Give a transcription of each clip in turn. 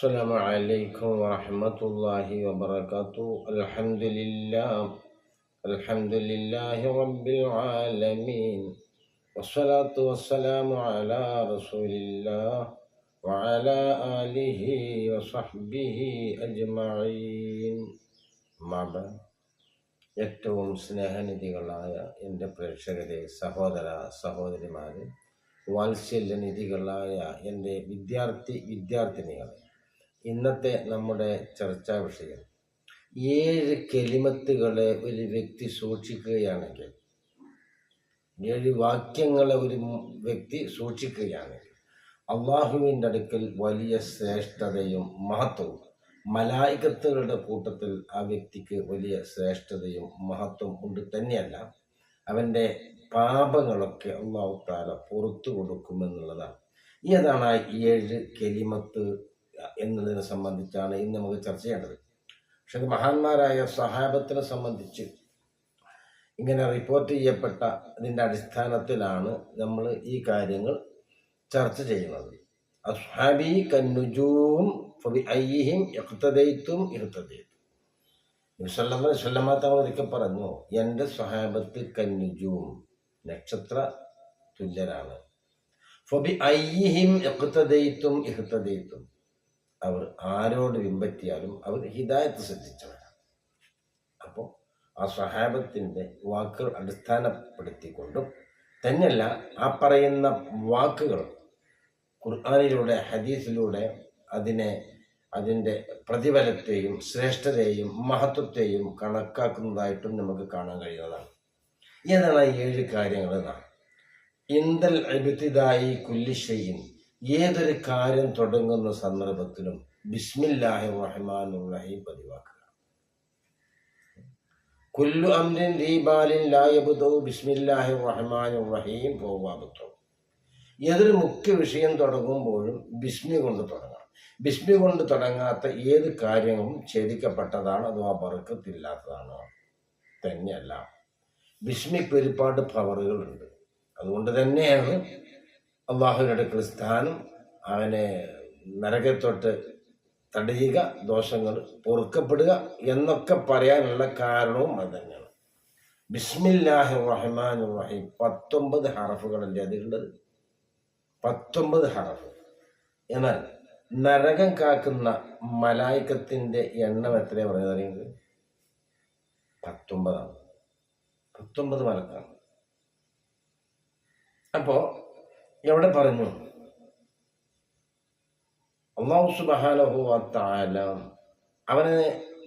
السلام عليكم ورحمة الله وبركاته الحمد لله الحمد لله رب العالمين والصلاة والسلام على رسول الله وعلى آله وصحبه أجمعين ما بعد ഏറ്റവും സ്നേഹനിധികളായ എൻ്റെ പ്രേക്ഷകരെ സഹോദര സഹോദരിമാരെ വാത്സല്യനിധികളായ എൻ്റെ വിദ്യാർത്ഥി വിദ്യാർത്ഥിനികളെ ഇന്നത്തെ നമ്മുടെ ചർച്ചാ വിഷയം. ഏഴ് കെലിമത്തുകളെ ഒരു വ്യക്തി സൂക്ഷിക്കുകയാണെങ്കിൽ ഏഴ് വാക്യങ്ങളെ ഒരു വ്യക്തി സൂക്ഷിക്കുകയാണെങ്കിൽ അള്ളാഹുവിന്റെ അടുക്കൽ വലിയ ശ്രേഷ്ഠതയും മഹത്വവും മലായികത്തുകളുടെ കൂട്ടത്തിൽ ആ വ്യക്തിക്ക് വലിയ ശ്രേഷ്ഠതയും മഹത്വം ഉണ്ട് തന്നെയല്ല അവന്റെ പാപങ്ങളൊക്കെ അള്ളാഹു താല പുറത്തു കൊടുക്കുമെന്നുള്ളതാണ്. ആ ഏഴ് കെലിമത്ത് എന്നതിനെ സംബന്ധിച്ചാണ് ഇന്ന് നമുക്ക് ചർച്ച ചെയ്യേണ്ടത്. പക്ഷെ മഹാന്മാരായ സഹാബത്തിനെ സംബന്ധിച്ച് ഇങ്ങനെ റിപ്പോർട്ട് ചെയ്യപ്പെട്ട അതിന്റെ അടിസ്ഥാനത്തിലാണ് നമ്മൾ ഈ കാര്യങ്ങൾ ചർച്ച ചെയ്യുന്നത്. അസ്ഹാബി കന്നുജൂം അയ്യിഹിം ഇഖ്തദൈത്തും ഇഖ്തദൈത്തും. സ്വല്ലമ്മ തങ്ങൾ ഒരിക്കൽ പറഞ്ഞു എന്റെ സ്വഹാബത്ത് കന്നുജൂം നക്ഷത്ര തുല്യരാണ്. ഫബി ഐഹിം ഇഖ്തദൈത്തും ഇഖ്തദൈത്തും. അവർ ആരോട് പിൻപറ്റിയാലും അവർ ഹിദായത്ത് ശ്രദ്ധിച്ചവരാണ്. അപ്പോൾ ആ സ്വഹാബത്തിന്റെ വാക്കുകൾ അടിസ്ഥാനപ്പെടുത്തിക്കൊണ്ടും തന്നെയല്ല ആ പറയുന്ന വാക്കുകൾ ഖുർആാനിലൂടെ ഹദീസിലൂടെ അതിനെ അതിന്റെ പ്രതിഫലത്തെയും ശ്രേഷ്ഠതയെയും മഹത്വത്തെയും കണക്കാക്കുന്നതായിട്ടും നമുക്ക് കാണാൻ കഴിയുന്നതാണ്. ഏതാണ് ഏഴ് കാര്യങ്ങൾ എന്നാണ് ഇന്ദൽ അബിത്തിതായി കുല്ലിഷയും ഏതൊരു കാര്യം തുടങ്ങുന്ന സന്ദർഭത്തിലും ബിസ്മില്ലാഹി റഹ്മാൻ റഹീം പതിവാക്കുക. കുല്ലു അംരിൻ ദീപാലിൻ ലായബുദോ ബിസ്മില്ലാഹി റഹ്മാൻ റഹീം പോവാബുത്തോ ഏതൊരു മുഖ്യ വിഷയം തുടങ്ങുമ്പോഴും ബിസ്മി കൊണ്ട് തുടങ്ങണം. ബിസ്മി കൊണ്ട് തുടങ്ങാത്ത ഏത് കാര്യവും ഛേദിക്കപ്പെട്ടതാണ് അഥവാ പറക്കത്തില്ലാത്തതാണ് തന്നെയല്ല. ബിസ്മിക്ക് ഒരുപാട് പവറുകളുണ്ട് അതുകൊണ്ട് തന്നെയാണ് അള്ളാഹുവിനടുക്കൽ സ്ഥാനം അവനെ നരകത്തൊട്ട് തടയുക ദോഷങ്ങൾ പൊറുക്കപ്പെടുക എന്നൊക്കെ പറയാനുള്ള കാരണവും അത് തന്നെയാണ്. ബിസ്മില്ലാഹി റഹ്മാൻ റഹീം പത്തൊമ്പത് ഹറഫുകളല്ലേ അതിലുള്ളത്? പത്തൊമ്പത് ഹറഫ്. എന്നാൽ നരകം കാക്കുന്ന മലായിക്കത്തിന്റെ എണ്ണം എത്രയാണ് പറയുന്നത് അറിയുന്നത്? പത്തൊമ്പതാണ്. പത്തൊമ്പത് മലക്കാണ് അപ്പോൾ എവിടെ പറഞ്ഞു അള്ളാഹു സുബാനഹുവാല അവനെ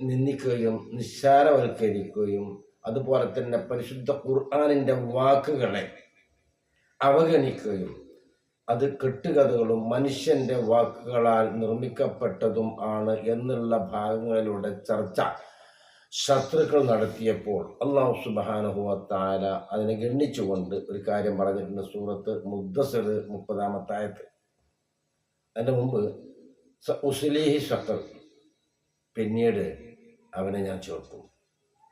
നിന്ദിക്കുകയും നിസ്സാരവൽക്കരിക്കുകയും അതുപോലെ തന്നെ പരിശുദ്ധ ഖുർആാനിന്റെ വാക്കുകളെ അവഗണിക്കുകയും അത് കെട്ടുകഥകളും മനുഷ്യന്റെ വാക്കുകളാൽ നിർമ്മിക്കപ്പെട്ടതും ആണ് എന്നുള്ള ഭാഗങ്ങളിലൂടെ ചർച്ച. ശത്രുക്കൾ നടത്തിയപ്പോൾ അള്ളാഹു സുബാനുഹുവത്താല അതിനെ ഗണ്ണിച്ചുകൊണ്ട് ഒരു കാര്യം പറഞ്ഞിട്ടുണ്ട് സൂറത്ത് മുദ്ദസർ മുപ്പതാമത്തായത്ത് അതിന്റെ മുമ്പ് ഉസ്ലീഹി ശത്രു പിന്നീട് അവനെ ഞാൻ ചേർക്കും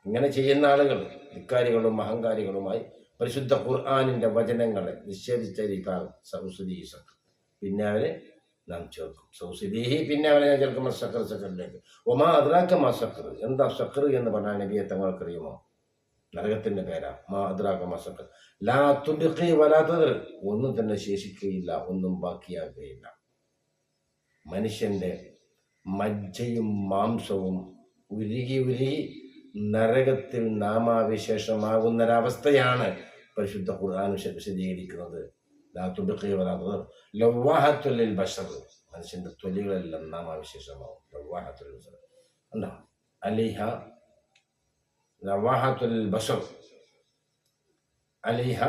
ഇങ്ങനെ ചെയ്യുന്ന ആളുകൾ ധിക്കാരികളും അഹങ്കാരികളുമായി പരിശുദ്ധ ഖുർആാനിന്റെ വചനങ്ങളെ നിഷേധിച്ച വിഭാഗം സൗസുദീസക്ക് പിന്നെ അവരെ നാം ചേർക്കും സൗസുദീഹി പിന്നെ അവനെ ഞാൻ ചേർക്കും സക്കർ സക്കറിലേക്ക് ഒമാ അദ്രാക്ക മാ സക്കർ എന്താ സക്കർ എന്ന് പറഞ്ഞാൽ നബിയെ തങ്ങൾക്കറിയുമോ? നരകത്തിന്റെ പേരാ. മാ അദ്രാക്ക മാ സക്കർ ലാ തുടുക്കി വലാത്തത് ഒന്നും തന്നെ ശേഷിക്കുകയില്ല ഒന്നും ബാക്കിയാകുകയില്ല. മനുഷ്യന്റെ മജ്ജയും മാംസവും ഉരുകി ഉരുകി നരകത്തിൽ നാമാവിശേഷമാകുന്നൊരവസ്ഥയാണ് പരിശുദ്ധ ഖുർആൻ വിശദീകരിക്കുന്നത്. ലവാഹത്തുല്ലിൽ ബഷർ മനുഷ്യന്റെ തൊലികളെല്ലാം നാമാവിശേഷമാവും ലവാഹത്തുൽ ബഷർ ഉണ്ടോ അലിഹ ലവാഹത്തുൽ ബഷർ അലിഹ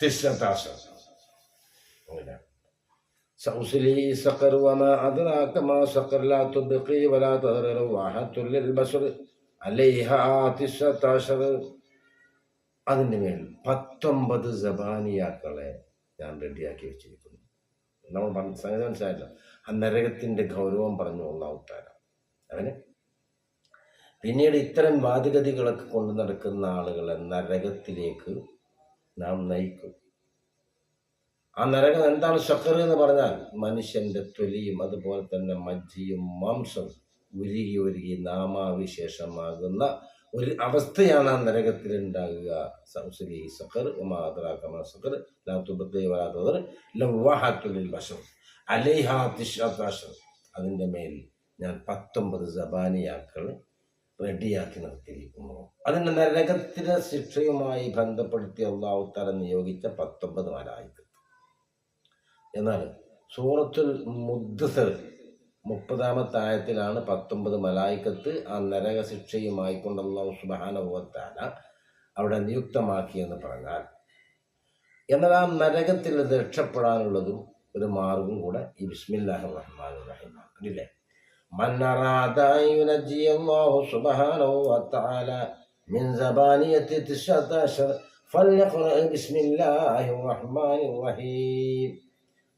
തിസ്രത്താശർ അങ്ങനെ سأصلي سقر وما أدراك ما سقر لا تبقي ولا تذر رواحة للبشر عليها تسعة عشر അതിന്റെ മേൽ പത്തൊമ്പത് ജബാനിയാക്കളെ ഞാൻ റെഡിയാക്കി വെച്ചിരിക്കുന്നു. നമ്മൾ പറഞ്ഞ സംഗതി മനസ്സിലായില്ല? ആ നരകത്തിന്റെ ഗൗരവം പറഞ്ഞു ഒന്നാവുത്താര അവന് പിന്നീട് ഇത്തരം വാദഗതികളൊക്കെ കൊണ്ട് നടക്കുന്ന ആളുകളെ നരകത്തിലേക്ക് നാം നയിക്കും. ആ നരകം എന്താണ് ഷക്കർ എന്ന് പറഞ്ഞാൽ മനുഷ്യന്റെ തൊലിയും അതുപോലെ തന്നെ മജ്ജിയും മാംസം ഉരുകി ഉരുകി നാമാവിശേഷമാകുന്ന ഒരു അവസ്ഥയാണ് ആ നരകത്തിൽ ഉണ്ടാകുക സൗസലി സഖർ തിഷാത്താശം അതിന്റെ മേൽ ഞാൻ പത്തൊമ്പത് ജബാനിയാക്കൾ റെഡിയാക്കി നിർത്തിയിരിക്കുന്നു. അതിന്റെ നരകത്തിലെ ശിക്ഷയുമായി ബന്ധപ്പെടുത്തി അള്ളാഹു തല നിയോഗിച്ച പത്തൊമ്പത് മലായിക്കത്ത്. എന്നാൽ സൂറത്തുൽ മുദ്ദസർ മുപ്പതാമത്തെ ആയത്തിലാണ് പത്തൊമ്പത് മലായിക്കത്ത് ആ നരക ശിക്ഷയുമായി കൊണ്ടുള്ള സുബാനുഭവത്താല അവിടെ നിയുക്തമാക്കിയെന്ന് പറഞ്ഞാൽ എന്നാൽ ആ നരകത്തിൽ രക്ഷപ്പെടാനുള്ളതും ഒരു മാർഗം കൂടെ ഈ ബിസ്മില്ലാഹ്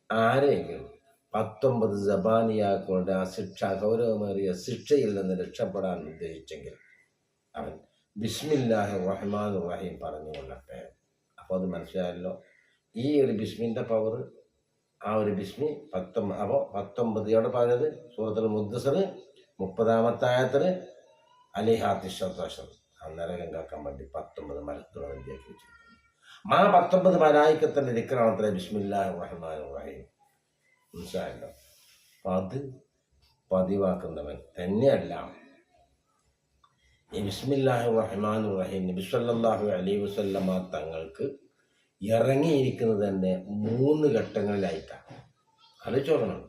ആരെങ്കിലും പത്തൊമ്പത് ജബാനിയാക്കളുടെ ആ ശിക്ഷ ഗൗരവമേറിയ ശിക്ഷയിൽ നിന്ന് രക്ഷപ്പെടാൻ ഉദ്ദേശിച്ചെങ്കിൽ അവൻ ബിസ്മില്ലാഹി റഹ്മാൻ റഹീം പറഞ്ഞുകൊള്ളട്ടെ. അപ്പോൾ അത് മനസ്സിലായല്ലോ. ഈ ഒരു ബിസ്മിന്റെ പവർ ആ ഒരു ബിസ്മി പത്തൊമ്പത് അപ്പോൾ പത്തൊമ്പത് എവിടെ പറഞ്ഞത്? സൂറത്തുൽ മുദ്ദസർ മുപ്പതാമത്തായത്തിൽ അലിഹാത്തി ആ നരകം കാക്കാൻ വേണ്ടി പത്തൊമ്പത് മരത്തോളം വെച്ചിരിക്കുന്നു. ആ പത്തൊമ്പത് മലായിക്കത്തിന്റെ ദിക്കറാണത്രേ ബിസ്മില്ലാഹി റഹ്മാൻ റഹീം മനസ്സിലായല്ലോ? അപ്പം അത് പതിവാക്കുന്നവൻ തന്നെയല്ല. ബിസ്മില്ലാഹി റഹ്മാൻ റഹീം നബിസ്വല്ലാഹു അലി അലൈഹി വസല്ലമ തങ്ങൾക്ക് ഇറങ്ങിയിരിക്കുന്നത് തന്നെ മൂന്ന് ഘട്ടങ്ങളിലായിട്ടാണ്. ആലോചിച്ചോക്കണം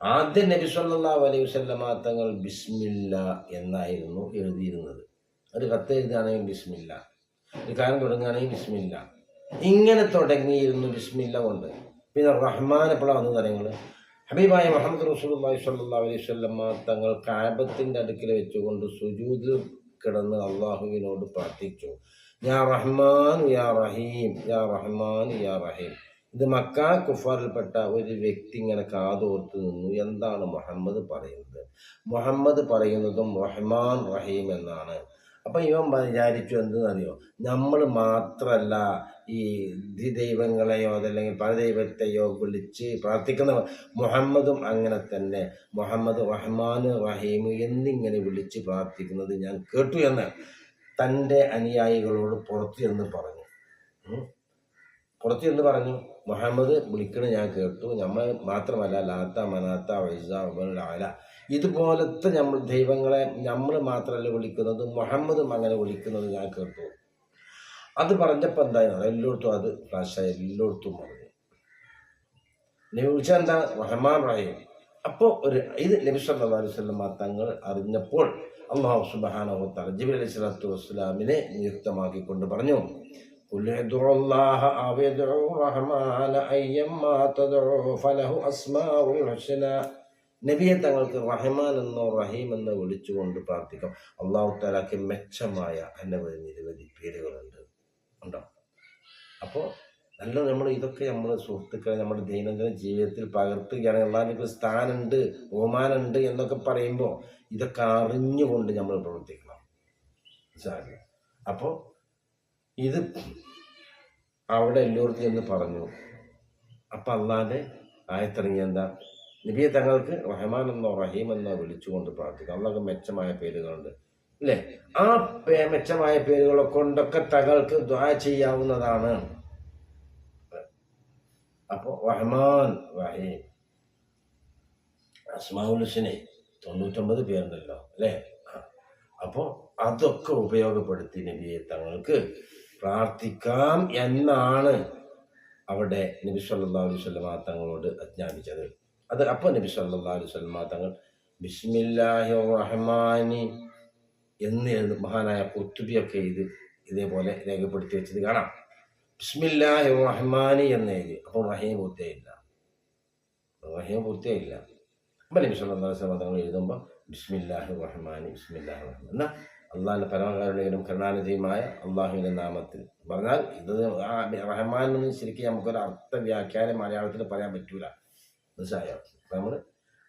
ആദ്യം നബി സല്ലല്ലാഹു അലൈഹി വസല്ലമ തങ്ങൾ ബിസ്മില്ല എന്നായിരുന്നു എഴുതിയിരുന്നത്. ഒരു കത്ത് എഴുതുകയാണെങ്കിൽ ബിസ്മില്ല. ഒരു കാര്യം തുടങ്ങുകയാണെങ്കിൽ ബിസ്മില്ല. ഇങ്ങനെ തുടങ്ങിയിരുന്നു ബിസ്മില്ല കൊണ്ട്. പിന്നെ റഹ്മാൻ എപ്പോഴാണ് വന്നത് നിങ്ങൾ ഹബീബായ മുഹമ്മദ് റസൂലുള്ളാഹി സ്വല്ലല്ലാഹു അലൈഹി വസല്ലം തങ്ങൾ കാബത്തിന്റെ അടുക്കൽ വെച്ചുകൊണ്ട് സുജൂദിൽ കിടന്ന് അള്ളാഹുവിനോട് പ്രാർത്ഥിച്ചു. യാ റഹ്മാൻ യാ റഹീം യാ റഹ്മാൻ യാ റഹീം. ഇത് മക്ക കുഫാറിൽപ്പെട്ട ഒരു വ്യക്തി ഇങ്ങനെ കാതോർത്ത് നിന്നു. എന്താണ് മുഹമ്മദ് പറയുന്നത്? മുഹമ്മദ് പറയുന്നതും റഹ്മാൻ റഹീം എന്നാണ്. അപ്പം ഇവൻ വിചാരിച്ചു എന്തെന്നറിയോ? നമ്മൾ മാത്രമല്ല ഈ ദൈവങ്ങളെയോ അതല്ലെങ്കിൽ പല ദൈവത്തെയോ വിളിച്ച് പ്രാർത്ഥിക്കുന്ന മുഹമ്മദും അങ്ങനെ തന്നെ. മുഹമ്മദ് റഹ്മാൻ റഹീം എന്നിങ്ങനെ വിളിച്ച് പ്രാർത്ഥിക്കുന്നത് ഞാൻ കേട്ടു എന്ന് തന്റെ അനുയായികളോട് പുറത്തു എന്ന് പറഞ്ഞു. പുറത്തു ചെന്ന് പറഞ്ഞു മുഹമ്മദ് വിളിക്കണ ഞാൻ കേട്ടു. നമ്മൾ മാത്രമല്ല ലാത്ത മനാത്ത വൈസ ആല ഇതുപോലത്തെ നമ്മൾ ദൈവങ്ങളെ നമ്മൾ മാത്രമല്ല വിളിക്കുന്നത് മുഹമ്മദും അങ്ങനെ വിളിക്കുന്നത് ഞാൻ കേട്ടു അത് പറഞ്ഞപ്പോൾ എന്തായിരുന്നു എല്ലായിടത്തും അത് ഭാഷ എല്ലായിടത്തും പറഞ്ഞു നബി വിളിച്ചാൽ എന്താ റഹ്മാൻ റഹീം അപ്പോൾ ഒരു ഇത് നബി സല്ലല്ലാഹു അലൈഹി വസല്ലം തങ്ങൾ അറിഞ്ഞപ്പോൾ അള്ളാഹു സുബ്ഹാനഹു തആല ജിബ്രീൽ അലൈഹി സ്വലാത്തു വസ്സലാമിനെ നിയുക്തമാക്കിക്കൊണ്ട് പറഞ്ഞു قل ادعوا الله أو ادعوا الرحمن أيما تدعوا فله أسماء الحسنى നബിയെ തങ്ങൾക്ക് റഹ്മാൻ എന്നോ റഹീം എന്നോ വിളിച്ചുകൊണ്ട് പ്രാർത്ഥിക്കാം. അള്ളാഹു താലാക്ക് മെച്ചമായ അനവധി നിരവധി പേരുകളുണ്ട്. ഉണ്ടോ? അപ്പോൾ നല്ല നമ്മൾ ഇതൊക്കെ നമ്മൾ സുഹൃത്തുക്കളെ നമ്മുടെ ദൈനംദിന ജീവിതത്തിൽ പകർത്തുകയാണെങ്കിൽ അള്ളാഹിന്റെ സ്ഥാനമുണ്ട് ബഹുമാനമുണ്ട് എന്നൊക്കെ പറയുമ്പോൾ ഇതൊക്കെ അറിഞ്ഞുകൊണ്ട് നമ്മൾ പ്രവർത്തിക്കണം. മനസ്സിലായോ? അപ്പോൾ ഇത് അവിടെ എല്ലോർത്തി എന്ന് പറഞ്ഞു. അപ്പം അള്ളാന്റെ ആയത്തിറങ്ങിയ എന്താ? നബിയെ തങ്ങൾക്ക് റഹ്മാൻ എന്നോ റഹീം എന്നോ വിളിച്ചുകൊണ്ട് പ്രാർത്ഥിക്കാം. അള്ളാഹ് മെച്ചമായ പേരുകളുണ്ട്. അല്ലേ? ആ മെച്ചമായ പേരുകളെ കൊണ്ടൊക്കെ തങ്ങൾക്ക് ദ്വാ ചെയ്യാവുന്നതാണ്. അപ്പോൾ റഹ്മാൻ റഹീം അസ്മാഉൽ ഹുസ്നെ തൊണ്ണൂറ്റൊമ്പത് പേരുണ്ടല്ലോ. അല്ലേ? അപ്പോൾ അതൊക്കെ ഉപയോഗപ്പെടുത്തി നബിയെ തങ്ങൾക്ക് പ്രാർത്ഥിക്കാം എന്നാണ് അവിടെ നബി സല്ലല്ലാഹു അലൈഹി തങ്ങളോട് ആജ്ഞാപിച്ചത് അത് അപ്പോൾ നബി സല്ലാ അലൈഹി വസല്ലമ തങ്ങൾ ബിസ്മില്ലാഹി റഹ്മാനി എന്ന് മഹാനായ കുത്തുബിയൊക്കെ ഇത് ഇതേപോലെ രേഖപ്പെടുത്തി വെച്ചത് കാണാം. ബിസ്മില്ലാഹി റഹ്മാനി എന്ന് എഴുതി. അപ്പോൾ റഹീം പൂർത്തിയായില്ല. റഹീം പൂർത്തിയായില്ല. അപ്പം നബി സല്ലാ അലൈഹി വസല്ലമ തങ്ങൾ എഴുതുമ്പോൾ ബിസ്മില്ലാഹി റഹ്മാനി ബിസ്മില്ലാഹി റഹ്മാൻ എന്നാൽ അള്ളാഹിന്റെ പരമകാരുണികനും കരുണാനിധിയുമായ അള്ളാഹുവിന്റെ നാമത്തിൽ പറഞ്ഞാൽ ഇത് റഹ്മാൻ എന്ന് ശരിക്കും നമുക്കൊരു അർത്ഥ വ്യാഖ്യാനം മലയാളത്തിൽ പറയാൻ പറ്റൂല. നമ്മൾ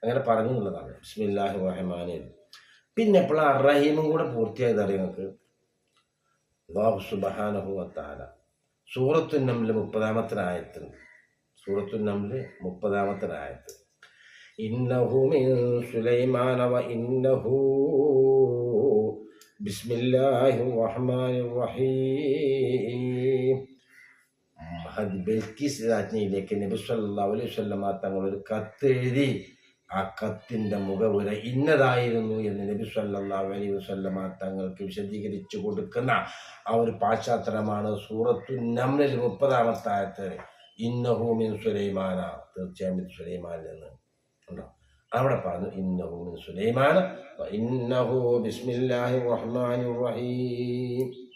അങ്ങനെ പറഞ്ഞു എന്നുള്ളതാണ് ബിസ്മില്ലാഹി റഹീം പിന്നെ ഇപ്പോൾ റഹീമും കൂടെ പൂർത്തിയായത് അറിയാം നിങ്ങൾക്ക് അള്ളാഹു സുബഹാനഹു വത്താല സൂറത്തു നമ്മിൽ മുപ്പതാമത്തെ ആയത്തിൽ സൂറത്തു മുപ്പതാമത്തെ ആയത്ത് ഇന്നഹു മിൻ സുലൈമാന വ ഇന്നഹു ബിസ്മില്ലാഹിർ റഹ്മാനിർ റഹീം ബൽക്കീസ് രാജ്ഞിയിലേക്ക് നബി സല്ലല്ലാഹു അലൈഹി വസല്ലമ തങ്ങൾ ഒരു കത്തെഴുതി ആ കത്തിന്റെ മുഖവുര ഇന്നതായിരുന്നു എന്ന് നബി സല്ലല്ലാഹു അലൈഹി വസല്ലമ തങ്ങൾക്ക് വിശദീകരിച്ചു കൊടുക്കുന്ന ആ ഒരു പാശ്ചാത്തലമാണ് സൂറത്തു നമ്ലിൽ മുപ്പതാമത്തെ ആയത്ത്. ഇന്നഹൂമിൻ സുലൈമാന. തീർച്ചയായും സുലൈമാൻ എന്ന്. ഉണ്ടോ? അവിടെ പറഞ്ഞു ഇന്നഹൂമിൻ സുലൈമാന ഇന്നഹു ബിസ്മില്ലാഹി റഹ്മാനിർ റഹീം.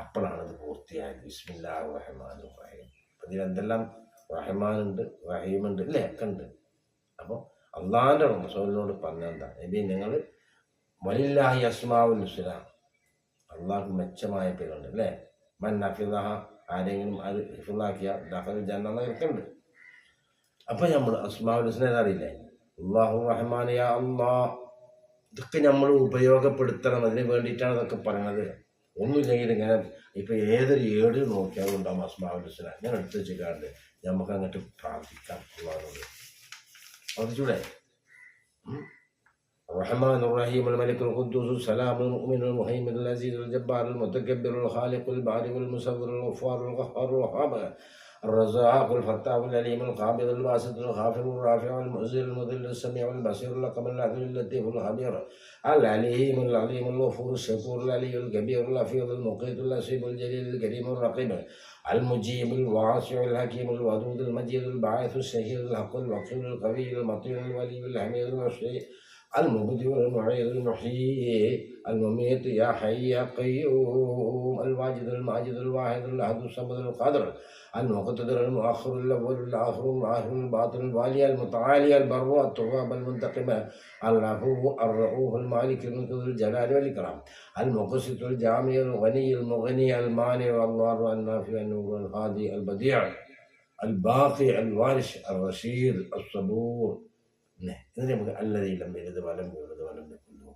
അപ്പോഴാണ് ഇത് പൂർത്തിയായത്. ബിസ്മില്ലാ റഹ്മാൻ റഹീം. അതിൽ എന്തെല്ലാം റഹ്മാനുണ്ട് റഹീമുണ്ട് ഇല്ലേ ഒക്കെ ഉണ്ട് അപ്പോൾ അള്ളാഹിന്റെ റസൂലിനോട് പറഞ്ഞെന്താ നബി നിങ്ങൾ വലില്ലാഹി അസ്മാവുൽ ഹുസ്ന അള്ളാഹ് മെച്ചമായ പേരുണ്ട് അല്ലേ? മൻ നഫിദാഹ ആരെങ്കിലും അത് ഹിഫിലാക്കിയ ദഹൽ ജന്ന ഉണ്ട് അപ്പം നമ്മൾ അസ്മാവുൽ ഹുസ്ന അറിയില്ലേ? അള്ളാഹു റഹ്മാൻ യാ അള്ളാ ഇതൊക്കെ നമ്മൾ ഉപയോഗപ്പെടുത്തണം. അതിന് വേണ്ടിയിട്ടാണ് ഇതൊക്കെ പറയണത് ഒന്നുമില്ലെങ്കിൽ ഇങ്ങനെ ഇപ്പൊ ഏതൊരു ഏട് നോക്കിയാലും ഉണ്ടാവും അസ്മാവുൽ ഹുസ്ന ഞാൻ എടുത്ത് വെച്ചിട്ടാണ്ട് നമുക്ക് അങ്ങോട്ട് പ്രാർത്ഥിക്കാം അള്ളാഹോട് പ്രാർത്ഥിച്ചൂടെ الرحمن الرحيم الملك القدوس السلام المؤمن المهيمن العزيز الجبار المتكبر الخالق البارئ المصور الغفار القهار الوهاب الرزاق الفتاح العليم القابض الباسط الخافض الرافع المعزل المذل السميع البصير اللقم العدل اللطيف الخبير العليم العليم الغفور الشكور العلي الكبير الحفيظ المقيت الأسيب الجليل الكريم الرقيب المجيب الواسع الحكيم الودود المجيد الباعث الشهيد الحق الوكيل القوي المطيع الولي الحميد الرشيد المبدئ المعيد المحيي المميت يا حي يا قيوم الواجد الماجد الواحد الأحد الصمد القادر المقتدر المؤخر الاول الاخر الظاهر الباطن الوالي المتعالي البر التواب المنتقم العفو الرؤوف المالك الملك ذو الجلال والاكرام المقسط الجامع الغني المغني المانع الله النافع النور الهادي البديع الباقي الوارث الرشيد الصبور ന്നെ. എന്നിട്ട് നമുക്ക് അല്ലതയിലും വലുത് വലം വലുത് വലം വെക്കുന്നു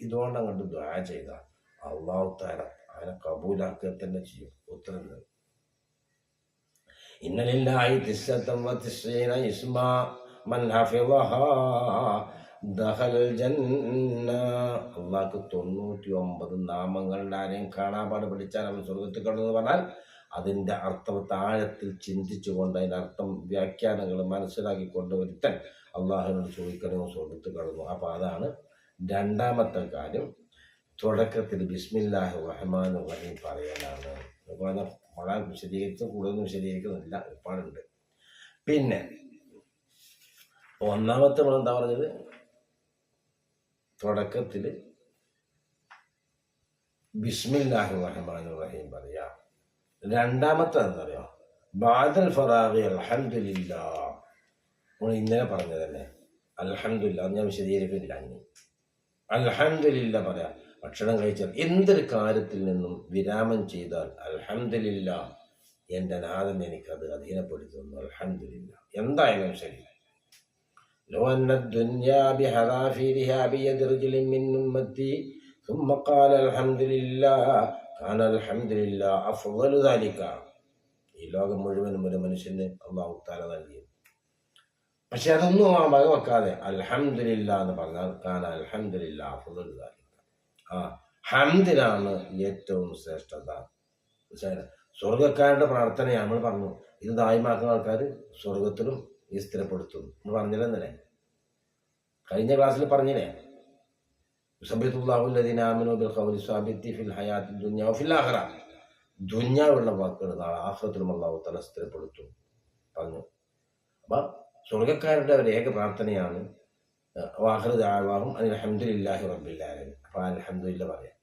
ഇതുകൊണ്ട് അങ്ങോട്ട് ദ്വാ ചെയ്ത അള്ളാഹു താര അവനെ കബൂലാക്കുക തന്നെ ചെയ്യും ഉത്തരം തരും ഇന്നലില്ലാഹി തിസ്സത്തം മൻ ജന്ന. തൊണ്ണൂറ്റി ഒമ്പത് നാമങ്ങളുടെ ആരെയും കാണാപാട് പഠിച്ചാൽ അവൻ സ്വർഗത്തിൽ കടന്നു പറഞ്ഞാൽ അതിന്റെ അർത്ഥം താഴത്തിൽ ചിന്തിച്ചുകൊണ്ട് അതിന്റെ അർത്ഥം വ്യാഖ്യാനങ്ങൾ മനസ്സിലാക്കിക്കൊണ്ട് ഒരുത്തൻ അള്ളാഹുവിനോട് ചോദിക്കണമോ സ്വർഗത്ത് കടന്നു അപ്പോൾ അതാണ് രണ്ടാമത്തെ കാര്യം. തുടക്കത്തിൽ ബിസ്മില്ലാഹ് റഹ്മാൻ റഹീം പറയലാണ്. വളരെ വിശദീകരിച്ച് കൂടുതലൊന്നും വിശദീകരിക്കുന്നില്ല. ഒരുപാടുണ്ട്. പിന്നെ ഒന്നാമത്തെ നമ്മൾ എന്താ പറഞ്ഞത്? തുടക്കത്തിൽ ബിസ്മില്ലാഹി റഹ്മാൻ റഹീം പറയാ. രണ്ടാമത്തെ എന്താ പറയാ? ബാദൽ ഫറാഖി അൽഹംദുലില്ലാ. നമ്മൾ ഇന്നലെ പറഞ്ഞതല്ലേ? അൽഹംദുലില്ല അത് ഞാൻ വിശദീകരിക്കുന്നില്ല ഇനി. അൽഹംദുലില്ല പറയാം. ഭക്ഷണം കഴിച്ചാൽ എന്തൊരു കാര്യത്തിൽ നിന്നും വിരാമം ചെയ്താൽ അൽഹംദുലില്ല എൻ്റെ നാഥൻ എനിക്കത് അധീനപ്പെടുത്തുന്നു അൽഹംദുലില്ല എന്തായാലും ശരി لو أن الدنيا بحذافيرها بيد رجل من أمتي ثم قال الحمد لله كان الحمد لله أفضل ذلك ഈ ലോകം മുഴുവനും ഒരു മനുഷ്യന് അള്ളാഹു താല നൽകി പക്ഷെ അതൊന്നും ആ വക വെക്കാതെ അൽഹംദുലില്ല എന്ന് പറഞ്ഞാൽ കാന അൽഹംദുലില്ല അഫ്ദൽ ذلك ആ ഹംദിനാണ് ഏറ്റവും ശ്രേഷ്ഠത. മനസ്സിലായില്ലേ? സ്വർഗക്കാരുടെ പ്രാർത്ഥനയാണ് നമ്മൾ പറഞ്ഞു. ഇത് ദായ്മാക്കുന്ന ആൾക്കാർ സ്വർഗത്തിലും ഈ സ്ഥിരപ്പെടുത്തും. നമ്മൾ പറഞ്ഞില്ലെന്നല്ലേ കഴിഞ്ഞ ക്ലാസ്സിൽ പറഞ്ഞില്ലേ? ദുഞ്ഞാവുള്ള വാക്കുകൾ നാളെ ആഹ്റത്തിലും അള്ളാഹു തല സ്ഥിരപ്പെടുത്തും പറഞ്ഞു. അപ്പം സ്വർഗക്കാരുടെ ഒരു ഏക പ്രാർത്ഥനയാണ് വാഹൃദ് ആവാഹും അതിൽ അഹമ്മദില്ലാഹി റബ്ബില്ലാലും അപ്പോൾ അലഹമില്ല പറയാം.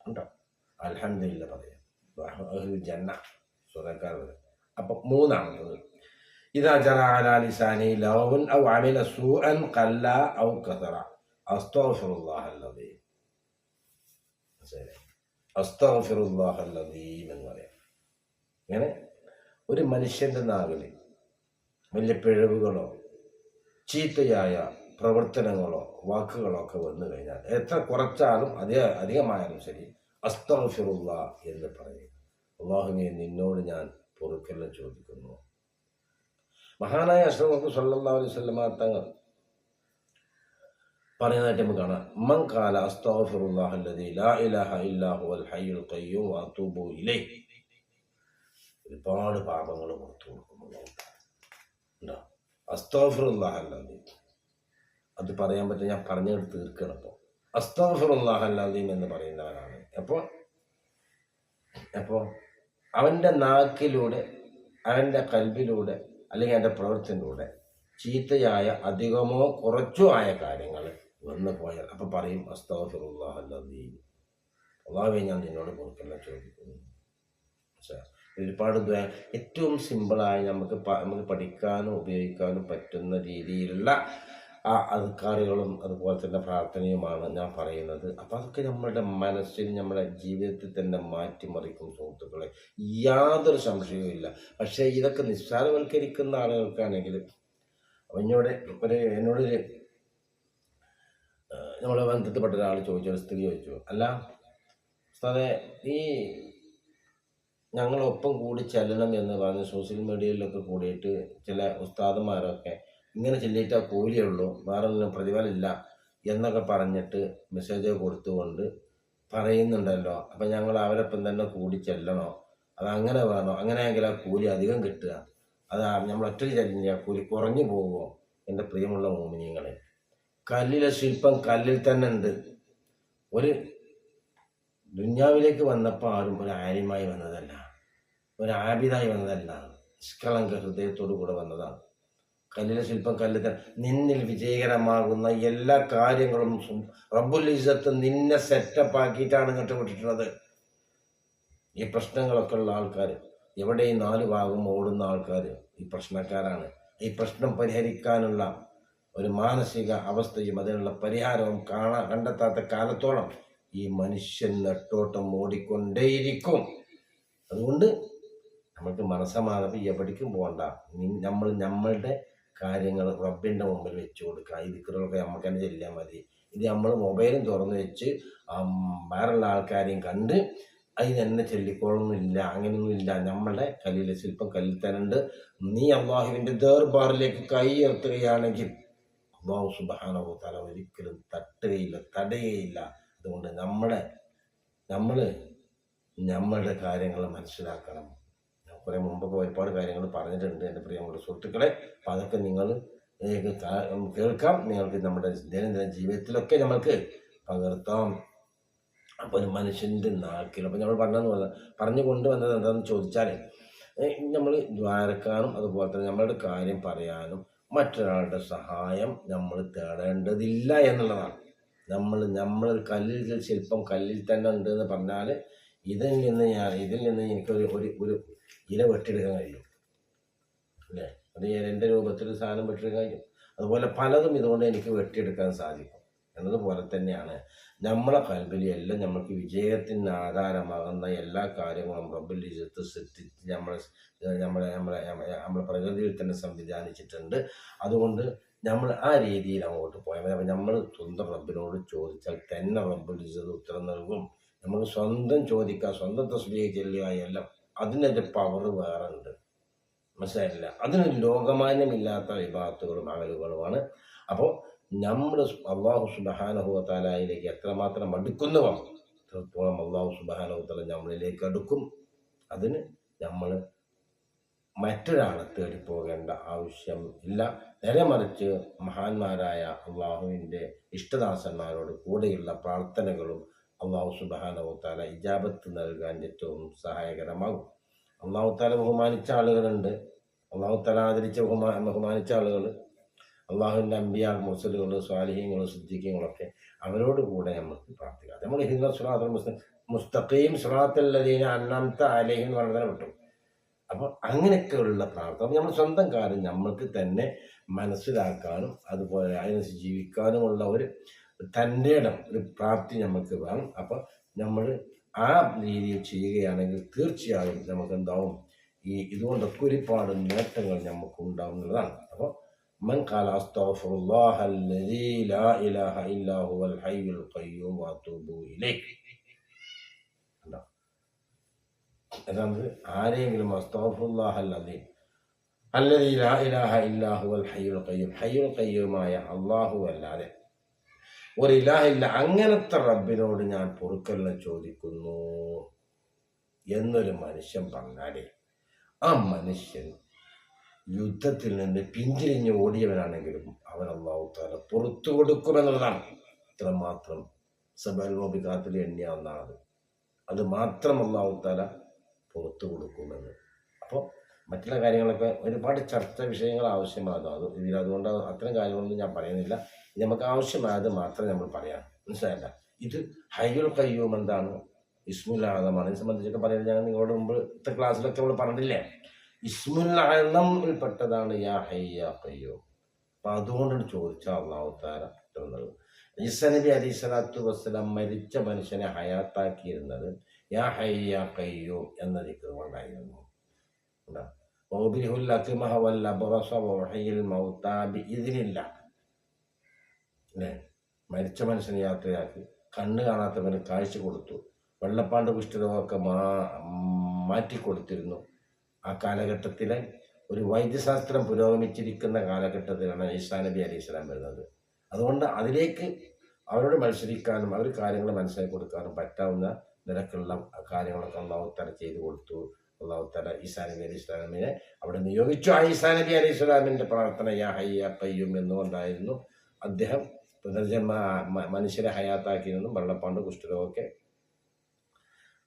കേട്ടോ അലഹമില്ല പറയാം. ജന്ന സ്വർഗക്കാർ വരും. അപ്പം ഔ സൂഅൻ അസ്തഗ്ഫിറുല്ലാഹ ഇങ്ങനെ ഒരു മനുഷ്യന്റെ നാവിൽ വലിയ പിഴവുകളോ ചീത്തയായ പ്രവർത്തനങ്ങളോ വാക്കുകളോ ഒക്കെ വന്നു കഴിഞ്ഞാൽ എത്ര കുറച്ചാലും അധിക അധികമായാലും ശരി അസ്തഫിറുള്ള എന്ന് പറയും. അള്ളാഹുനെ നിന്നോട് ഞാൻ പൊറുക്കെല്ലാം ചോദിക്കുന്നു. മഹാനായ അഷ്റഫ് സല്ലാ അലൈഹി വസല്ലമ തങ്ങൾ പറയുന്നതായിട്ട് നമുക്ക് കാണാം. മൻ കാല അസ്തഗ്ഫിറുല്ലാഹ ലാ ഇലാഹ ഇല്ലാ ഹുവൽ ഹയ്യുൽ ഖയ്യൂം ഇലൈഹി. ഒരുപാട് പാപങ്ങൾ പുറത്തു കൊടുക്കുന്നുണ്ടോ അസ്തഗ്ഫിറുല്ലാഹ അല്ലദീ. അത് പറയാൻ പറ്റില്ല. ഞാൻ പറഞ്ഞു തീർക്കണം അപ്പോൾ അസ്തഗ്ഫിറുല്ലാഹ എന്ന് പറയുന്നവനാണ്. അപ്പോൾ അപ്പോൾ അവന്റെ നാക്കിലൂടെ അവന്റെ കൽബിലൂടെ അല്ലെങ്കിൽ അവന്റെ പ്രവൃത്തിയിലൂടെ ചീത്തയായ അധികമോ കുറച്ചോ ആയ കാര്യങ്ങൾ വന്നു പോയാൽ അപ്പം പറയും അസ്തഫിറുല്ലാഹല്ലീ അള്ളാഹെ ഞാൻ നിന്നോട് കൊടുക്കല്ല ചോദിക്കുന്നു? ഒരുപാട് ഏറ്റവും സിമ്പിളായി നമുക്ക് നമുക്ക് പഠിക്കാനും ഉപയോഗിക്കാനും പറ്റുന്ന രീതിയിലുള്ള ആ അധികാരികളും അതുപോലെ തന്നെ പ്രാർത്ഥനയുമാണ് ഞാൻ പറയുന്നത്. അപ്പം അതൊക്കെ നമ്മളുടെ മനസ്സിൽ നമ്മുടെ ജീവിതത്തിൽ തന്നെ മാറ്റിമറിക്കും സുഹൃത്തുക്കളെ. യാതൊരു സംശയവുമില്ല പക്ഷേ ഇതൊക്കെ നിസ്സാരവൽക്കരിക്കുന്ന ആളുകൾക്കാണെങ്കിൽ എന്നോട് ഒരു എന്നോടൊരു നമ്മളെ ബന്ധത്തിൽപ്പെട്ട ഒരാൾ ചോദിച്ചു ഒരു സ്ത്രീ ചോദിച്ചു അല്ല സാറേ ഈ ഞങ്ങളൊപ്പം കൂടി ചെല്ലണം എന്ന് പറഞ്ഞ് സോഷ്യൽ മീഡിയയിലൊക്കെ കൂടിയിട്ട് ചില ഉസ്താദന്മാരൊക്കെ ഇങ്ങനെ ചെല്ലിയിട്ടേ കൂലിയുള്ളൂ വേറെ ഒന്നും പ്രതിഫലമില്ല എന്നൊക്കെ പറഞ്ഞിട്ട് മെസ്സേജ് കൊടുത്തുകൊണ്ട് പറയുന്നുണ്ടല്ലോ. അപ്പം ഞങ്ങൾ അവരൊപ്പം തന്നെ കൂടി ചെല്ലണോ? അത് അങ്ങനെ വേണോ? അങ്ങനെയെങ്കിൽ ആ കൂലി അധികം കിട്ടുക. അത് നമ്മൾ ഒറ്റയ്ക്ക് ചെല്ലില്ല. കൂലി കുറഞ്ഞു പോകുമോ? എന്റെ പ്രിയമുള്ള മോമിനിയങ്ങളെ കല്ലിലെ ശില്പം കല്ലിൽ തന്നെ ഉണ്ട്. ഒരു ദുന്യാവിലേക്ക് വന്നപ്പോൾ ആരും ഒരു ആര്യമായി വന്നതല്ല. ഒരു ആബിതായി വന്നതല്ല. നിഷ്കളങ്ക ഹൃദയത്തോടു കൂടെ വന്നതാണ്. കല്ലിലെ ശില്പം കല്ലിൽ നിന്നിൽ വിജയകരമാകുന്ന എല്ലാ കാര്യങ്ങളും റബ്ബുൽ ഇസത്ത് നിന്നെ സെറ്റപ്പ് ആക്കിയിട്ടാണ് ഇങ്ങോട്ട് വിട്ടിട്ടുള്ളത്. ഈ പ്രശ്നങ്ങളൊക്കെ ഉള്ള ആൾക്കാർ എവിടെ ഈ നാല് ഭാഗം ഓടുന്ന ആൾക്കാർ ഈ പ്രശ്നക്കാരാണ്. ഈ പ്രശ്നം പരിഹരിക്കാനുള്ള ഒരു മാനസിക അവസ്ഥയും അതിനുള്ള പരിഹാരവും കാണാൻ കണ്ടെത്താത്ത കാലത്തോളം ഈ മനുഷ്യൻ നെട്ടോട്ടം ഓടിക്കൊണ്ടേയിരിക്കും. അതുകൊണ്ട് നമ്മൾക്ക് മനസ്സമാധാനം എവിടേക്കും പോകണ്ട. നമ്മൾ നമ്മളുടെ കാര്യങ്ങൾ റബ്ബിന്റെ മുമ്പിൽ വെച്ച് കൊടുക്കുക. ഈ ദിക്കറുകളൊക്കെ നമുക്ക് തന്നെ ചെല്ലാൻ മതി. ഇത് നമ്മൾ മൊബൈലും തുറന്ന് വെച്ച് ആം, വേറുള്ള ആൾക്കാരെയും കണ്ട് അതിന് തന്നെ ചൊല്ലിക്കോളൊന്നുമില്ല അങ്ങനെയൊന്നും ഇല്ല നമ്മളുടെ കല്ലിലെ ശില്പം കല്ലിൽ തന്നുണ്ട് നീ അള്ളാഹുവിന്റെ ദേർബാറിലേക്ക് കൈ ഉയർത്തുകയാണെങ്കിൽ അള്ളാഹു സുബാനോ തല ഒരിക്കലും തട്ടുകയില്ല തടയുകയില്ല. അതുകൊണ്ട് നമ്മുടെ നമ്മൾ നമ്മളുടെ കാര്യങ്ങൾ മനസ്സിലാക്കണം. കുറേ മുമ്പൊക്കെ ഒരുപാട് കാര്യങ്ങൾ പറഞ്ഞിട്ടുണ്ട് എന്റെ പ്രിയമുള്ള സുഹൃത്തുക്കളെ. അപ്പോൾ അതൊക്കെ നിങ്ങൾ കേൾക്കാം. നിങ്ങൾക്ക് നമ്മുടെ ദൈനംദിന ജീവിതത്തിലൊക്കെ നമ്മൾക്ക് പകർത്താം. അപ്പോൾ ഒരു മനുഷ്യന്റെ നാക്കിൽ അപ്പോൾ നമ്മൾ പറഞ്ഞതെന്ന് പറഞ്ഞാൽ പറഞ്ഞു കൊണ്ടുവന്നത് എന്താണെന്ന് ചോദിച്ചാൽ നമ്മൾ ദ്വാരക്കാനും അതുപോലെ തന്നെ നമ്മളുടെ കാര്യം പറയാനും മറ്റൊരാളുടെ സഹായം നമ്മൾ തേടേണ്ടതില്ല എന്നുള്ളതാണ്. നമ്മൾ നമ്മൾ കല്ലിൽ ശില്പം കല്ലിൽ തന്നെ ഉണ്ട് എന്ന് പറഞ്ഞാൽ ഇതിൽ നിന്ന് ഞാൻ ഇതിൽ നിന്ന് എനിക്കൊരു ഒരു ഒരു ഇല വെട്ടിയെടുക്കാൻ കഴിയും. അല്ലേ? അത് ഞാൻ എന്റെ രൂപത്തിൽ സാധനം വെട്ടിയെടുക്കാൻ കഴിയും. അതുപോലെ പലതും ഇതുകൊണ്ട് എനിക്ക് വെട്ടിയെടുക്കാൻ സാധിക്കും. എന്നതുപോലെ തന്നെയാണ് നമ്മളെ കൽബിൽ എല്ലാം നമുക്ക് വിജയത്തിന് ആധാരമാകുന്ന എല്ലാ കാര്യങ്ങളും റബ്ബിൽ ഇജത്ത് സൃഷ്ടിച്ച് നമ്മളെ നമ്മളെ നമ്മളെ നമ്മളെ പ്രകൃതിയിൽ തന്നെ സംവിധാനിച്ചിട്ടുണ്ട്. അതുകൊണ്ട് നമ്മൾ ആ രീതിയിൽ അങ്ങോട്ട് പോയാൽ മതി. അപ്പം നമ്മൾ സ്വന്തം റബ്ബിനോട് ചോദിച്ചാൽ തന്നെ റബ്ബുൽ ഉത്തരം നൽകും. നമ്മൾ സ്വന്തം ചോദിക്കുക സ്വന്തം തസ്ബീഹ് ചെല്ലുക എല്ലാം അതിനൊരു പവർ വേറെ ഉണ്ട് മനസ്സിലായില്ല അതിന് ലോകമാന്യമില്ലാത്ത വിഭാഗത്തുകളും അകലുകളുമാണ് അപ്പോൾ നമ്മൾ അള്ളാഹു സുബഹാനഹുവത്താലായിലേക്ക് എത്രമാത്രം അടുക്കുന്നവർ അത്രത്തോളം അള്ളാഹു സുബഹാനഹുത്തല നമ്മളിലേക്ക് അടുക്കും അതിന് നമ്മൾ മറ്റൊരാളെ തേടി പോകേണ്ട ആവശ്യം ഇല്ല. നേരെ മറിച്ച് മഹാന്മാരായ അള്ളാഹുവിന്റെ ഇഷ്ടദാസന്മാരോട് കൂടെയുള്ള പ്രാർത്ഥനകളും അള്ളാഹു സുബാനവത്താല ഇജാബത്ത് നൽകാൻ ഏറ്റവും സഹായകരമാകും. അള്ളാഹുത്താല ബഹുമാനിച്ച ആളുകളുണ്ട്. അള്ളാഹുത്താല ആദരിച്ച ബഹുമാ ബഹുമാനിച്ച ആളുകൾ അള്ളാഹുവിന്റെ അമ്പിയാൽ മുസലുകൾ സ്വാലിഹ്യങ്ങൾ സിദ്ധിക്കങ്ങളൊക്കെ അവരോട് കൂടെ നമുക്ക് പ്രാർത്ഥിക്കാം. നമ്മൾ ഹിന്ദു സുറാത്ത് മുസ്ലിം മുസ്തഖീം സുറാത്തല്ലതീന അന്നാമത്തെ അലഹി എന്ന് പറഞ്ഞാൽ കിട്ടും അപ്പോൾ അങ്ങനെയൊക്കെയുള്ള പ്രാർത്ഥന നമ്മൾ സ്വന്തം കാര്യം നമ്മൾക്ക് തന്നെ മനസ്സിലാക്കാനും അതുപോലെ അതിനനുസരിച്ച് ജീവിക്കാനുമുള്ള ഒരു തന്റെ ഇടം ഒരു പ്രാപ്തി നമുക്ക് വേണം. അപ്പൊ നമ്മൾ ആ രീതിയിൽ ചെയ്യുകയാണെങ്കിൽ തീർച്ചയായും നമുക്ക് എന്താവും ഈ ഇതുകൊണ്ടൊക്കെ ഒരുപാട് നേട്ടങ്ങൾ നമുക്ക് ഉണ്ടാവുന്നതാണ് അപ്പൊ ആരെങ്കിലും അല്ലാതെ ഒരു ഇലാഹില്ല അങ്ങനത്തെ റബ്ബിനോട് ഞാൻ പൊറുക്കലിനെ ചോദിക്കുന്നു എന്നൊരു മനുഷ്യൻ പറഞ്ഞാലേ ആ മനുഷ്യൻ യുദ്ധത്തിൽ നിന്ന് പിന്തിരിഞ്ഞ് ഓടിയവനാണെങ്കിലും അവൻ അള്ളാഹു താല പുറത്തു കൊടുക്കുമെന്നുള്ളതാണ് ഇത്രമാത്രം സബൽ എണ്ണിയ എണ്ണിയാവുന്നതാണ്. അത് മാത്രം അള്ളാഹു താല പുറത്തു കൊടുക്കുമെന്ന്. അപ്പോൾ മറ്റുള്ള കാര്യങ്ങളൊക്കെ ഒരുപാട് ചർച്ച വിഷയങ്ങൾ ആവശ്യമാണ്. അത് ഇതിൽ അതുകൊണ്ട് അത്തരം കാര്യങ്ങളൊന്നും ഞാൻ പറയുന്നില്ല. നമുക്ക് ആവശ്യമായത് മാത്രമേ നമ്മൾ പറയാം മനസ്സിലായില്ല? ഇത് ഹയ്യുൽ കയ്യൂം എന്താണ്? ഇസ്മുൽ ആദമാണ് ഇതിനെ സംബന്ധിച്ചൊക്കെ പറയുന്നത് ഞാൻ നിങ്ങളുടെ മുമ്പ് ഇത്ര ക്ലാസ്സിലൊക്കെ നമ്മൾ പറഞ്ഞില്ലേ ഇസ്മുൽ യാ ഹയ്യ കയ്യൂം അപ്പം അതുകൊണ്ടാണ് ചോദിച്ചാൽ അള്ളാഹു താര ഈസനബി അലി സ്വലാത്തു വസ്സലാം മരിച്ച മനുഷ്യനെ ഹയാത്താക്കിയിരുന്നത് യാ ഹയ്യ കയ്യൂം എന്ന ദിക്കർ കൊണ്ടായിരുന്നു? വൗബിഹുൽ അക്മഹ വൽ അബ്റസ വഹയിൽ മൗതാ ബിഇദ്നില്ല അല്ലേ മരിച്ച മനുഷ്യനെ യാത്രയാക്കി. കണ്ണ് കാണാത്തവന് കാഴ്ച കൊടുത്തു. വെള്ളപ്പാണ്ട് കുഷ്ഠരോഗമൊക്കെ മാ മാറ്റിക്കൊടുത്തിരുന്നു ആ കാലഘട്ടത്തിലെ ഒരു വൈദ്യശാസ്ത്രം പുരോഗമിച്ചിരിക്കുന്ന കാലഘട്ടത്തിലാണ് ഈസാ നബി അലി ഇസ്ലാം വരുന്നത്. അതുകൊണ്ട് അതിലേക്ക് അവരോട് മത്സരിക്കാനും അവർ കാര്യങ്ങൾ മനസ്സിലാക്കി കൊടുക്കാനും പറ്റാവുന്ന നിരക്കുള്ള കാര്യങ്ങളൊക്കെ അള്ളാഹുത്തല ചെയ്തു കൊടുത്തു. അള്ളാഹുത്തല ഈസാ നബി അലി ഇസ്ലാമിനെ അവിടെ നിയോഗിച്ചു. ആ ഈസാ നബി അലി ഇസ്ലാമിന്റെ പ്രാർത്ഥന യാ ഹയ്യ കയ്യും എന്നുകൊണ്ടായിരുന്നു അദ്ദേഹം പുനർജന്മ മനുഷ്യരെ ഹയാത്താക്കിയതെന്നും വെള്ളപ്പാണ്ട് കുഷ്ഠരോഗമൊക്കെ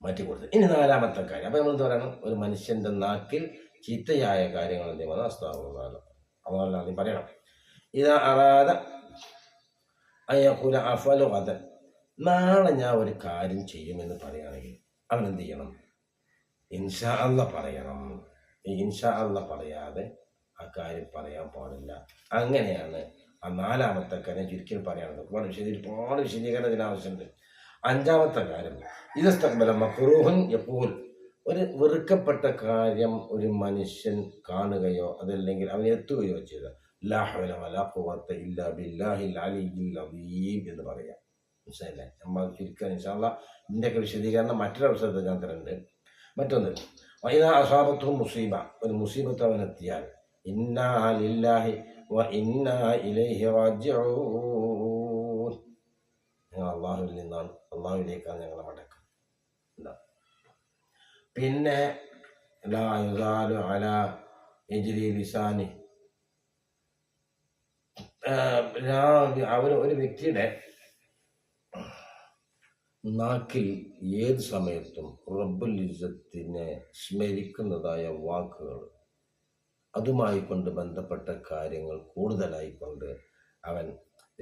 മാറ്റി കൊടുത്തു ഇനി നാലാമത്തെ കാര്യം. അപ്പോൾ നമ്മൾ എന്താ പറയണം? ഒരു മനുഷ്യന്റെ നാക്കിൽ ചീത്തയായ കാര്യങ്ങൾ എന്ത് ചെയ്യുമ്പോൾ അസ്താവുന്നതാണ് അതുപോലെ ആദ്യം പറയണം. ഇത് അറാത അയ്യക്കൂല അഫലു അതൻ നാളെ ഞാൻ ഒരു കാര്യം ചെയ്യുമെന്ന് പറയുകയാണെങ്കിൽ അവൻ എന്ത് ചെയ്യണം? ഇൻഷാ അല്ല പറയണം. ഇൻഷാ അല്ല പറയാതെ ആ കാര്യം പറയാൻ പാടില്ല. അങ്ങനെയാണ് ആ നാലാമത്തെ കാര്യം ചുരുക്കി പറയാനുള്ളത്. ഒരുപാട് വിശദീ ഒരുപാട് വിശദീകരണം ഇതിന് ആവശ്യമുണ്ട്. അഞ്ചാമത്തെ കാര്യം ഇതസ്തകബല മക്രൂഹൻ എപ്പോൾ ഒരു വെറുക്കപ്പെട്ട കാര്യം ഒരു മനുഷ്യൻ കാണുകയോ അതല്ലെങ്കിൽ അവൻ എത്തുകയോ ചെയ്ത ബില്ലാഹിൽ അലിയിൽ എന്ന് പറയാം. മനസ്സിലായില്ലേ? നമ്മൾ ചുരുക്കാൻ ഇൻഷാല്ല ഇതിന്റെയൊക്കെ വിശദീകരണം മറ്റൊരു അവസരത്തിൽ ഞാൻ തരുന്നുണ്ട് മറ്റൊന്ന് വൈദ അസാബത്തും മുസീബ. ഒരു മുസീബത്ത് അവനെത്തിയാൽ ഇന്നാ ലില്ലാഹി ഇന്നാ ഇലൈഹി റാജിഊൻ ഞങ്ങൾ അള്ളാഹുവിൽ നിന്നാണ്. അള്ളാഹുവിലേക്കാണ് ഞങ്ങൾ മടക്കം. എന്താ പിന്നെ ലാ യുസാലു അല എജ്രി ലിസാനി. അവർ ഒരു വ്യക്തിയുടെ നാക്കിൽ ഏത് സമയത്തും റബ്ബുൽ ഇസത്തിനെ സ്മരിക്കുന്നതായ വാക്കുകൾ അതുമായി കൊണ്ട് ബന്ധപ്പെട്ട കാര്യങ്ങൾ കൂടുതലായിക്കൊണ്ട് അവൻ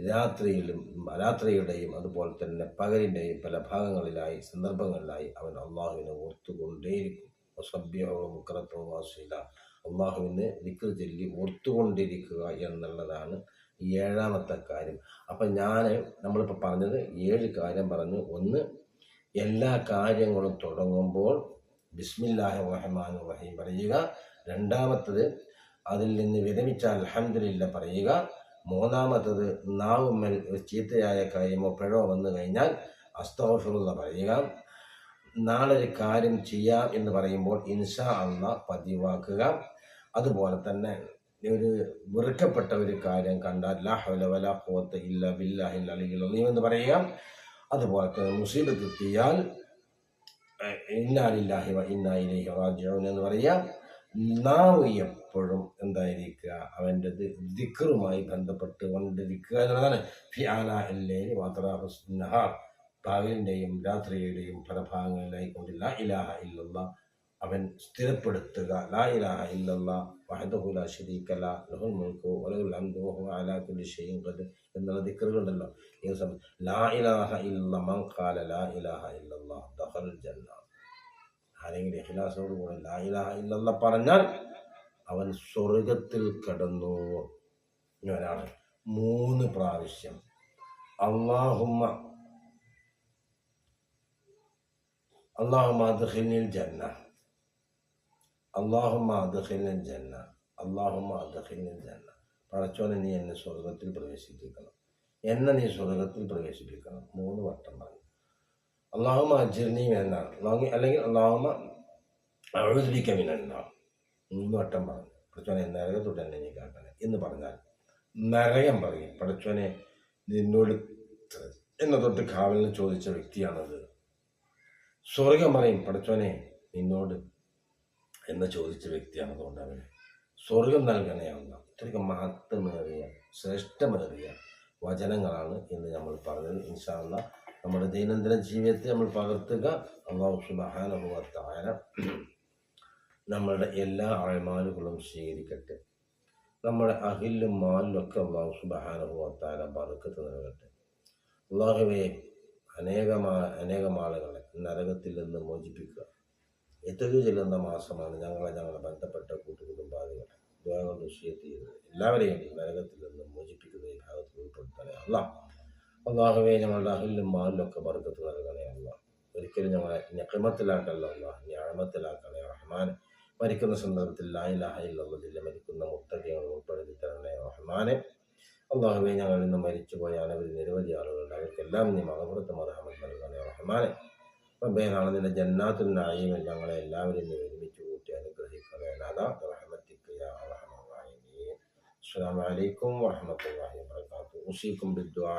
രാത്രിയിലും രാത്രിയുടെയും അതുപോലെ തന്നെ പകലിന്റെയും പല ഭാഗങ്ങളിലായി സന്ദർഭങ്ങളിലായി അവൻ അള്ളാഹുവിനെ ഓർത്തുകൊണ്ടേയിരിക്കും. സഭ്യമോ മുക്കറത്തോ വാസില. അള്ളാഹുവിനെ ദിക്ർ ചൊല്ലി ഓർത്തുകൊണ്ടിരിക്കുക എന്നുള്ളതാണ് ഏഴാമത്തെ കാര്യം. അപ്പം ഞാൻ നമ്മളിപ്പോൾ പറഞ്ഞത് ഏഴ് കാര്യം പറഞ്ഞു. ഒന്ന് എല്ലാ കാര്യങ്ങളും തുടങ്ങുമ്പോൾ ബിസ്മില്ലാഹി റഹ്മാൻ റഹീം പറയുക രണ്ടാമത്തത് അതിൽ നിന്ന് വിരമിച്ചാൽ അലഹമില്ല പറയുക. മൂന്നാമത്തത് നാവുമ്മൽ ഒരു ചീത്തയായ കാര്യമോ പിഴോ വന്നു കഴിഞ്ഞാൽ അസ്തോഫിറുള്ള പറയുക. നാളെ ഒരു കാര്യം ചെയ്യാം എന്ന് പറയുമ്പോൾ ഇൻഷാ അള്ള പതിവാക്കുക. അതുപോലെ തന്നെ ഒരു വെറുക്കപ്പെട്ട ഒരു കാര്യം കണ്ടാൽ ലാ ഹൗല വലാ ഖുവത്ത ഇല്ല ബില്ലാഹിൽ അലിയിൽ അലീം എന്ന് പറയുക. അതുപോലെ തന്നെ മുസീബത്ത് എത്തിയാൽ ഇന്നാലില്ലാഹി വ ഇന്നാ ഇലൈഹി റാജിഊൻ എന്ന് പറയുക. നാവ് എപ്പോഴും എന്തായിരിക്കുക? അവന്റെ ദിക്കറുമായി ബന്ധപ്പെട്ട് കൊണ്ടിരിക്കുക എന്നുള്ളതാണ്. ഫിയാന ആല എല്ലേനി മാത്രാഹുസ്നഹാർ പകലിന്റെയും രാത്രിയുടെയും പല ഭാഗങ്ങളിലായി കൊണ്ട് ലാ ഇലാഹ ഇല്ലല്ല അവൻ സ്ഥിരപ്പെടുത്തുക. ലാ ഇലാഹ ഇല്ലല്ല വഹദഹു ലാ ശരീക ലഹുൽ മുൽക്കു വലഹുൽ ഹംദു അലാ കുല്ലി ഷൈഇൻ ഖദീർ എന്നുള്ള ദിക്കറുകളുണ്ടല്ലോ ഈ സമയം ലാ ഇലാഹ ഇല്ല മൻ ഖാല ലാ ഇലാഹ ഇല്ലല്ലാഹ് ദഹൽ ജന്ന ആരെങ്കിലും ഇഖ്ലാസോട് കൂടെ ലാ ഇലാഹ ഇല്ലല്ല പറഞ്ഞാൽ അവൻ സ്വർഗത്തിൽ കടന്നു ഇനി മൂന്ന് പ്രാവശ്യം. അള്ളാഹുമ്മ അള്ളാഹുമ്മ ജന്ന. അള്ളാഹുമ്മ ജന്ന. അള്ളാഹുമ്മ ജന്ന. പടച്ചോനെ നീ എന്നെ സ്വർഗത്തിൽ പ്രവേശിപ്പിക്കണം. എന്നെ നീ സ്വർഗത്തിൽ പ്രവേശിപ്പിക്കണം. മൂന്ന് വട്ടം പറഞ്ഞു. അള്ളാഹുമ അജിർനി എന്നാണ്. അല്ലെങ്കിൽ അല്ലെങ്കിൽ അള്ളാഹുമ അഴുതിരിക്കമിനാണ് മൂന്ന് വട്ടം പറഞ്ഞു. പഠിച്ചോനെ നരകത്തോട്ട് എന്നെ നീ കാക്കണേ എന്ന് പറഞ്ഞാൽ നരകം പറയും. പഠിച്ചോനെ നിന്നോട് എന്നെ തൊട്ട് കാവലിന് ചോദിച്ച വ്യക്തിയാണത്. സ്വർഗം പറയും പഠിച്ചോനെ നിന്നോട് എന്ന് ചോദിച്ച വ്യക്തിയാണ് അതുകൊണ്ട് അവന് സ്വർഗം നൽകണയാവുന്ന ഇത്രയ്ക്ക് മഹത്വമേറിയ ശ്രേഷ്ഠമേറിയ വചനങ്ങളാണ് എന്ന് നമ്മൾ പറഞ്ഞത്. ഇൻഷാല്ല നമ്മുടെ ദൈനംദിന ജീവിതത്തെ നമ്മൾ പകർത്തുക. അള്ളാഹു സുബഹാനുഭവത്തായ നമ്മളുടെ എല്ലാ അഴമാലുകളും സ്വീകരിക്കട്ടെ. നമ്മുടെ അഹിലും മാലിലും ഒക്കെ അള്ളാഹു സുബഹാനുഭവത്തായ ബറുക്കത്ത് നൽകട്ടെ. അള്ളാഹുവെ അനേകമാ അനേകം ആളുകളെ നരകത്തിൽ നിന്ന് മോചിപ്പിക്കുക. എത്രയോ ചെല്ലുന്ന മാസമാണ് ഞങ്ങളെ ഞങ്ങളെ ബന്ധപ്പെട്ട കൂട്ടുകുടുംബാദികളെ കൊണ്ട് വിഷയത്ത് ചെയ്തത് എല്ലാവരെയും നരകത്തിൽ നിന്ന് മോചിപ്പിക്കുന്ന ഈ ഭാഗത്ത് ഉൾപ്പെടുത്തണേ അല്ല അള്ളാഹുവെ ഞങ്ങളുടെ അഹിലും മാലിലൊക്കെ ബർക്കത്ത് നൽകണേ അല്ല ഒരിക്കലും ഞങ്ങളെ ഞെക്കിമത്തിലാക്കല്ല അല്ല ഞാമത്തിലാക്കണേ റഹ്മാൻ. മരിക്കുന്ന സന്ദർഭത്തിൽ ലായിലാഹില്ല മരിക്കുന്ന മുത്തകങ്ങൾ ഉൾപ്പെടുത്തി തരണേ റഹ്മാനെ അള്ളാഹുവെ ഞങ്ങൾ ഇന്ന് മരിച്ചുപോയ അനവധി നിരവധി ആളുകളുണ്ട് അവർക്കെല്ലാം നീ മകപുറത്ത് മറഹമത് നൽകണേ റഹ്മാനെ റബ്ബേ നാളെ നിന്റെ ജന്നാത്തുൽ നായിമിൽ ഞങ്ങളെ എല്ലാവരും നീ ഒരുമിച്ച് കൂട്ടി അനുഗ്രഹിക്കണേ. നാദാ റഹ്മത്തിക്ക് യാ റഹീമീൻ. ബിദ്ദുആ